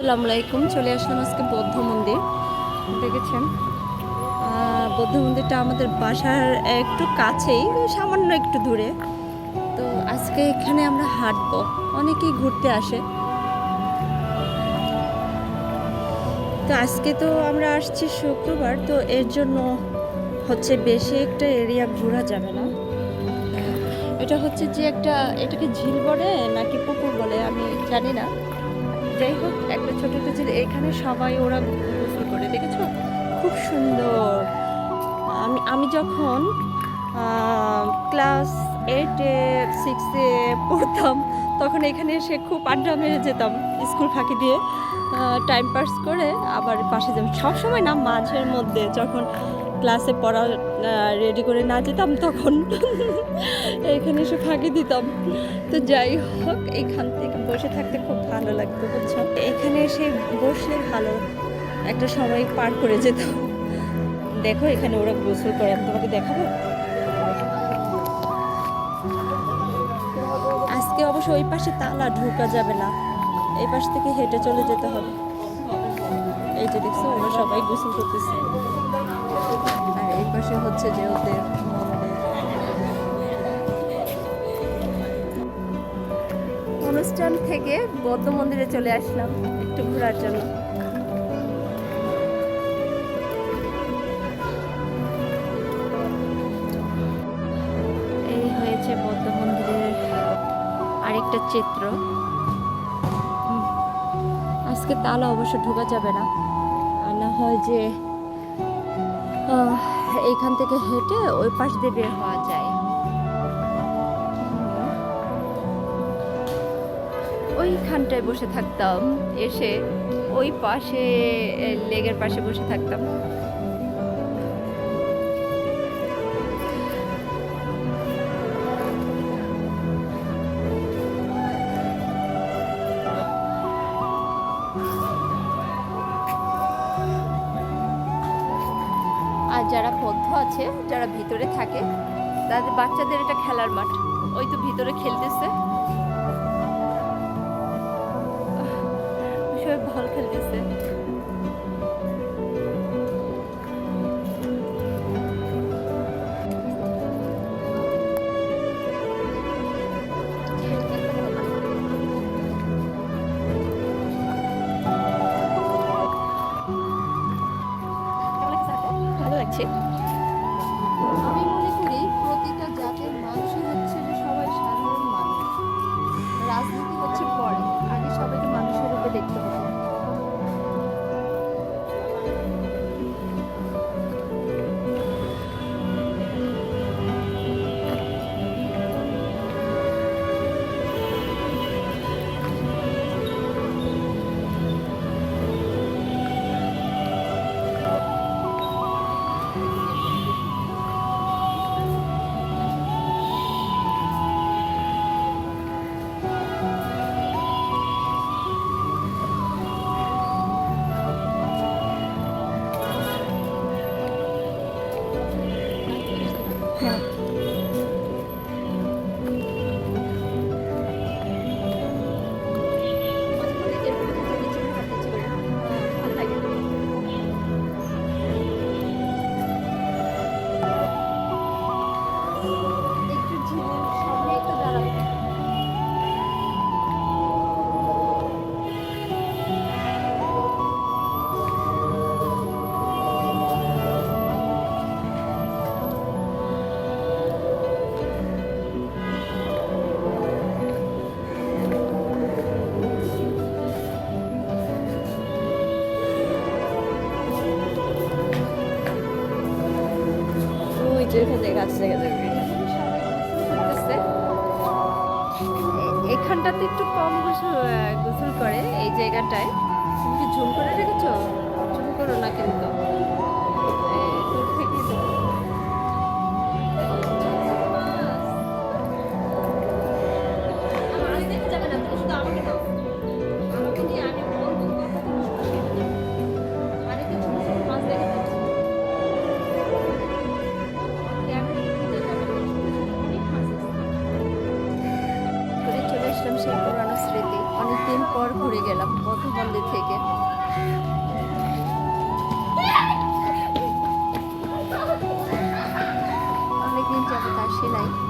আসসালামু আলাইকুম, চলে আসলাম আজকে বৌদ্ধ মন্দির। দেখেছেন? বৌদ্ধ মন্দিরটা আমাদের বাসার একটু কাছেই, সামান্য একটু দূরে। তো আজকে এখানে আমরা হাঁটবো। অনেকেই ঘুরতে আসে। তো আজকে তো আমরা আসছি শুক্রবার, তো এর জন্য হচ্ছে বেশি একটা এরিয়া ঘোরা যাবে না। এটা হচ্ছে যে একটা, এটাকে ঝিল বলে নাকি পুকুর বলে, আমি জানি না। যাই হোক, একটা ছোট ঝিল এখানে সবাই ওরা গোসল করে, দেখেছ? খুব সুন্দর। আমি আমি যখন ক্লাস এইটে সিক্সে পড়তাম, তখন এখানে এসে খুব আড্ডা মেরে যেতাম স্কুল ফাঁকি দিয়ে। টাইম পাস করে আবার পাশে যেতাম সবসময় না, মাঝের মধ্যে যখন ক্লাসে পড়া রেডি করে না যেতাম তখন। এখানে এসে ফাঁকি দিতাম। তো যাই হোক, এখান থেকে বসে থাকতে খুব ভালো লাগতো, বুঝছ? এখানে এসে বসলে ভালো। একটা সময় পার করে যেত দেখো, এখানে ওরা গোসল করে। আমি তোমাকে দেখাবো? আজকে অবশ্য ওই পাশে তালা ঢোকা যাবে না। এই পাশ থেকে হেঁটে চলে যেতে হবে। এই যে দেখছ, ওরা সবাই গোসল করতেছে। আর এই পাশে হচ্ছে যে ওদের অনুষ্ঠান থেকে বৌদ্ধ মন্দিরে চলে আসলাম একটু ঘোরার জন্য। এই হয়েছে বৌদ্ধ মন্দিরের আরেকটা চিত্র। আজকে তালা অবশ্য ঢোকা যাবে না। আর না হয় যে এইখান থেকে হেঁটে ওই পাশ দিয়ে বের হওয়া যায়। ওইখানটায় বসে থাকতাম, এসে ওই পাশে, লেগের পাশে বসে থাকতাম। যারা বদ্ধ আছে, যারা ভিতরে থাকে, তাদের বাচ্চাদের এটা খেলার মাঠ। ওই তো ভিতরে খেলতেছে। সবাই বল খেলতেছে। ভালো আমি মনে করি প্রতিটা জাতের মানুষই রাজনীতি হচ্ছে পরে। এখানটাতে একটু কম গোসল করে এই জায়গাটায়। তুমি কি ঝুম করে রেখেছো? ঝুম করো না কিন্তু। 谁来